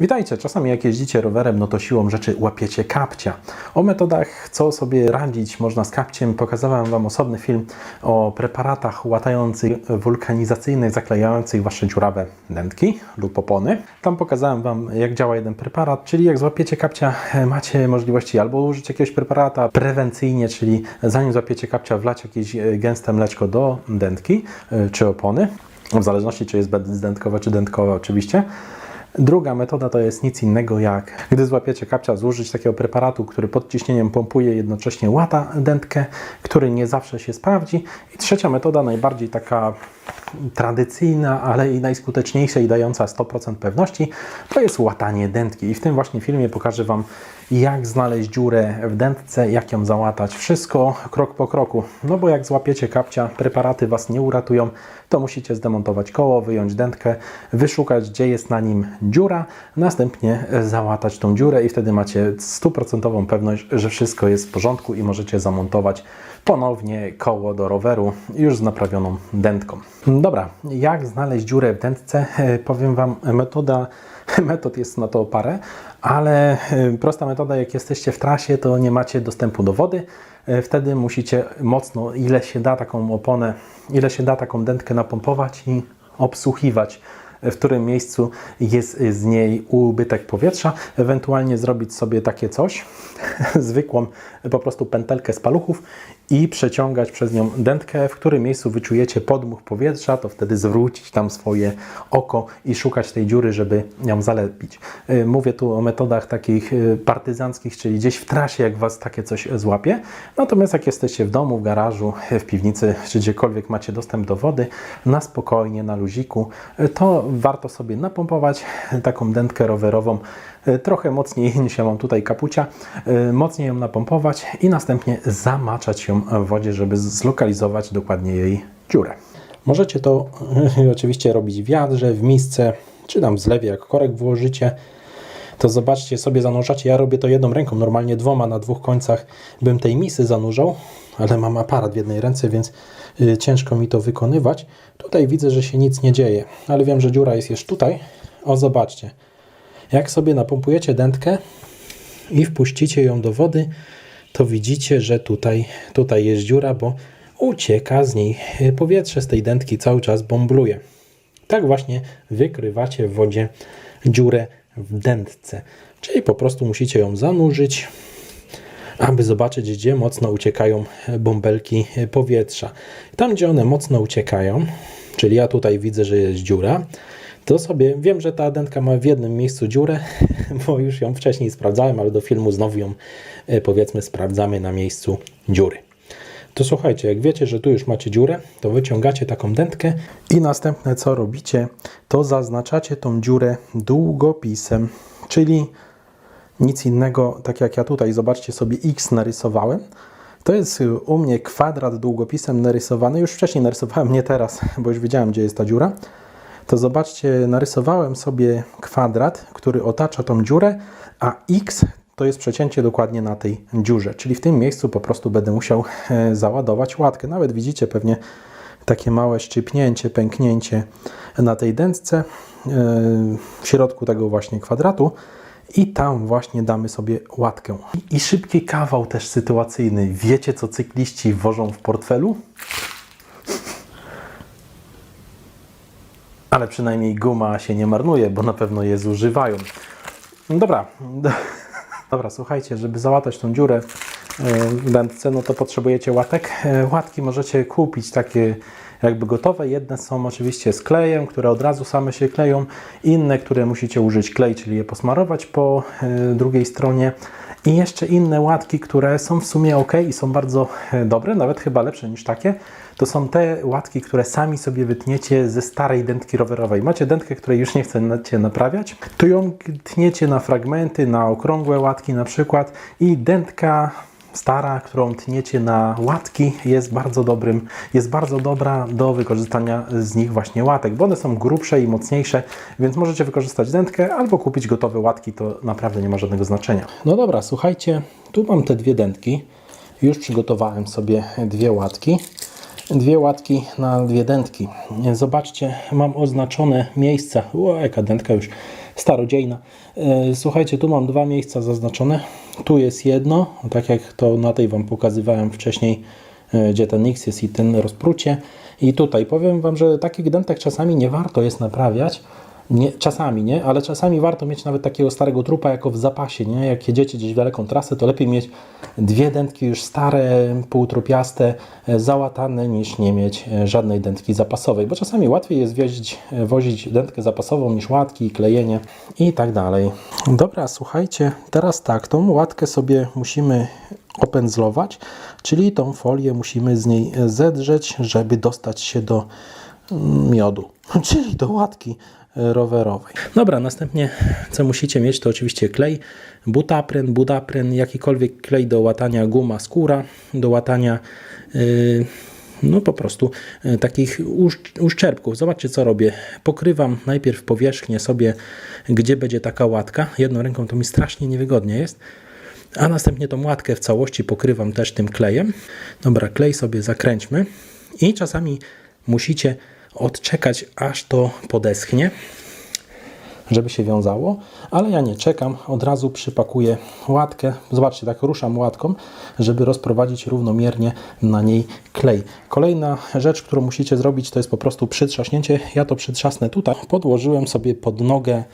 Witajcie, czasami jak jeździcie rowerem, no to siłą rzeczy łapiecie kapcia. O metodach, co sobie radzić można z kapciem, pokazałem Wam osobny film o preparatach łatających, wulkanizacyjnych, zaklejających Wasze dziurawe dętki lub opony. Tam pokazałem Wam, jak działa jeden preparat, czyli jak złapiecie kapcia, macie możliwości albo użyć jakiegoś preparata prewencyjnie, czyli zanim złapiecie kapcia, wlać jakieś e, gęste mleczko do dętki e, czy opony, w zależności czy jest bezdętkowe czy dętkowe oczywiście. Druga metoda to jest nic innego jak, gdy złapiecie kapcia, zużyć takiego preparatu, który pod ciśnieniem pompuje, jednocześnie łata dętkę, który nie zawsze się sprawdzi. I trzecia metoda, najbardziej taka tradycyjna, ale i najskuteczniejsza i dająca 100% pewności, to jest łatanie dętki. I w tym właśnie filmie pokażę Wam, jak znaleźć dziurę w dętce, jak ją załatać. Wszystko krok po kroku. No bo jak złapiecie kapcia, preparaty Was nie uratują, to musicie zdemontować koło, wyjąć dętkę, wyszukać, gdzie jest na nim dziura, następnie załatać tą dziurę i wtedy macie stuprocentową pewność, że wszystko jest w porządku i możecie zamontować ponownie koło do roweru już z naprawioną dętką. Dobra, jak znaleźć dziurę w dętce? E, Powiem Wam, metoda, metod jest na to parę, ale e, prosta metoda, jak jesteście w trasie, to nie macie dostępu do wody, E, wtedy musicie mocno, ile się da taką oponę, ile się da taką dętkę napompować i obsłuchiwać w którym miejscu jest z niej ubytek powietrza, ewentualnie zrobić sobie takie coś, zwykłą po prostu pętelkę z paluchów i przeciągać przez nią dętkę, w którym miejscu wyczujecie podmuch powietrza, to wtedy zwrócić tam swoje oko i szukać tej dziury, żeby ją zalepić. Y, Mówię tu o metodach takich y, partyzanckich, czyli gdzieś w trasie, jak Was takie coś złapie. Natomiast jak jesteście w domu, w garażu, w piwnicy, czy gdziekolwiek macie dostęp do wody, na spokojnie, na luziku, y, to warto sobie napompować taką dętkę rowerową trochę mocniej niż ja mam tutaj kapucia, y, mocniej ją napompować i następnie zamaczać ją w wodzie, żeby zlokalizować dokładnie jej dziurę. Możecie to y, oczywiście robić w wiadrze, w misce, czy tam w zlewie, jak korek włożycie to zobaczcie, sobie zanurzacie. Ja robię to jedną ręką, normalnie dwoma na dwóch końcach bym tej misy zanurzał, ale mam aparat w jednej ręce, więc ciężko mi to wykonywać. Tutaj widzę, że się nic nie dzieje, ale wiem, że dziura jest już tutaj. O, zobaczcie. Jak sobie napompujecie dętkę i wpuścicie ją do wody, to widzicie, że tutaj, tutaj jest dziura, bo ucieka z niej powietrze z tej dętki cały czas bombluje. Tak właśnie wykrywacie w wodzie dziurę w dętce. Czyli po prostu musicie ją zanurzyć, aby zobaczyć, gdzie mocno uciekają bąbelki powietrza. Tam, gdzie one mocno uciekają, czyli ja tutaj widzę, że jest dziura, to sobie wiem, że ta dętka ma w jednym miejscu dziurę, bo już ją wcześniej sprawdzałem, ale do filmu znowu ją e, powiedzmy sprawdzamy na miejscu dziury. To słuchajcie, jak wiecie, że tu już macie dziurę, to wyciągacie taką dętkę i następne co robicie, to zaznaczacie tą dziurę długopisem, czyli nic innego, tak jak ja tutaj, zobaczcie sobie X narysowałem. To jest u mnie kwadrat długopisem narysowany, już wcześniej narysowałem, nie teraz, bo już wiedziałem, gdzie jest ta dziura. To zobaczcie, narysowałem sobie kwadrat, który otacza tą dziurę, a X to jest przecięcie dokładnie na tej dziurze, czyli w tym miejscu po prostu będę musiał e, załadować łatkę. Nawet widzicie pewnie takie małe szczypnięcie, pęknięcie na tej dętce e, w środku tego właśnie kwadratu i tam właśnie damy sobie łatkę. I szybki kawał też sytuacyjny. Wiecie, co cykliści wożą w portfelu? Ale przynajmniej guma się nie marnuje, bo na pewno je zużywają. No Dobra, dobra, słuchajcie, żeby załatać tą dziurę e, w dętce, no to potrzebujecie łatek. E, Łatki możecie kupić takie jakby gotowe. Jedne są oczywiście z klejem, które od razu same się kleją. Inne, które musicie użyć klej, czyli je posmarować po e, drugiej stronie. I jeszcze inne łatki, które są w sumie ok i są bardzo dobre, nawet chyba lepsze niż takie. To są te łatki, które sami sobie wytniecie ze starej dętki rowerowej. Macie dętkę, której już nie chcecie naprawiać, to ją tniecie na fragmenty, na okrągłe łatki na przykład i dętka stara, którą tniecie na łatki jest bardzo dobrym, jest bardzo dobra do wykorzystania z nich właśnie łatek, bo one są grubsze i mocniejsze, więc możecie wykorzystać dętkę albo kupić gotowe łatki, to naprawdę nie ma żadnego znaczenia. No dobra, słuchajcie, tu mam te dwie dętki. Już przygotowałem sobie dwie łatki. Dwie łatki na dwie dętki. Zobaczcie, mam oznaczone miejsca. O, jaka dętka już starodziejna. E, Słuchajcie, tu mam dwa miejsca zaznaczone. Tu jest jedno, tak jak to na tej Wam pokazywałem wcześniej, e, gdzie ten X jest i ten rozprucie. I tutaj powiem Wam, że takich dentek czasami nie warto jest naprawiać. Nie, czasami, nie? Ale czasami warto mieć nawet takiego starego trupa jako w zapasie, nie? Jak jedziecie gdzieś w daleką trasę, to lepiej mieć dwie dętki już stare, półtrupiaste, e, załatane, niż nie mieć e, żadnej dętki zapasowej, bo czasami łatwiej jest wozić, e, wozić dętkę zapasową niż łatki, klejenie i tak dalej. Dobra, słuchajcie, teraz tak, tą łatkę sobie musimy opędzlować, czyli tą folię musimy z niej zedrzeć, żeby dostać się do mm, miodu, czyli do łatki rowerowej. Dobra, następnie co musicie mieć to oczywiście klej, butapren, budapren, jakikolwiek klej do łatania guma skóra, do łatania yy, no po prostu e, takich usz- uszczerbków. Zobaczcie co robię. Pokrywam najpierw powierzchnię sobie, gdzie będzie taka łatka. Jedną ręką to mi strasznie niewygodnie jest. A następnie tą łatkę w całości pokrywam też tym klejem. Dobra, klej sobie zakręćmy. I czasami musicie odczekać, aż to podeschnie, żeby się wiązało, ale ja nie czekam, od razu przypakuję łatkę. Zobaczcie, tak ruszam łatką, żeby rozprowadzić równomiernie na niej klej. Kolejna rzecz, którą musicie zrobić, to jest po prostu przytrzaśnięcie. Ja to przytrzasnę tutaj. Podłożyłem sobie pod nogę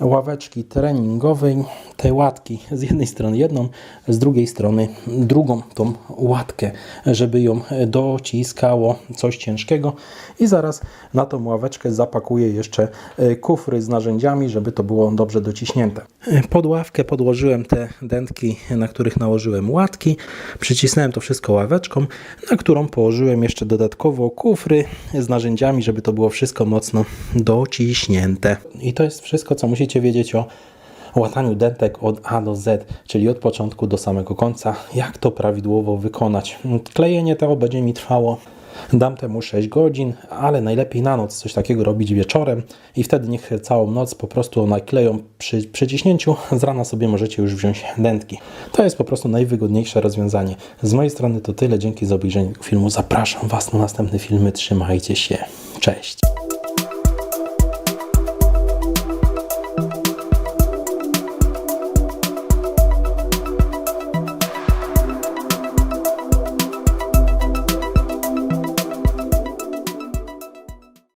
ławeczki treningowej, te łatki z jednej strony jedną, z drugiej strony drugą tą łatkę, żeby ją dociskało coś ciężkiego i zaraz na tą ławeczkę zapakuję jeszcze e, kufry z narzędziami, żeby to było dobrze dociśnięte. Pod ławkę podłożyłem te dętki, na których nałożyłem łatki, przycisnąłem to wszystko ławeczką, na którą położyłem jeszcze dodatkowo kufry z narzędziami, żeby to było wszystko mocno dociśnięte. I to jest wszystko, co musicie wiedzieć o łataniu dentek od A do Z, czyli od początku do samego końca, jak to prawidłowo wykonać. Klejenie to będzie mi trwało, dam temu 6 godzin, ale najlepiej na noc coś takiego robić wieczorem i wtedy niech całą noc po prostu nakleją przy przyciśnięciu, z rana sobie możecie już wziąć dętki. To jest po prostu najwygodniejsze rozwiązanie. Z mojej strony to tyle, dzięki za obejrzenie tego filmu, zapraszam Was na następne filmy, trzymajcie się, cześć!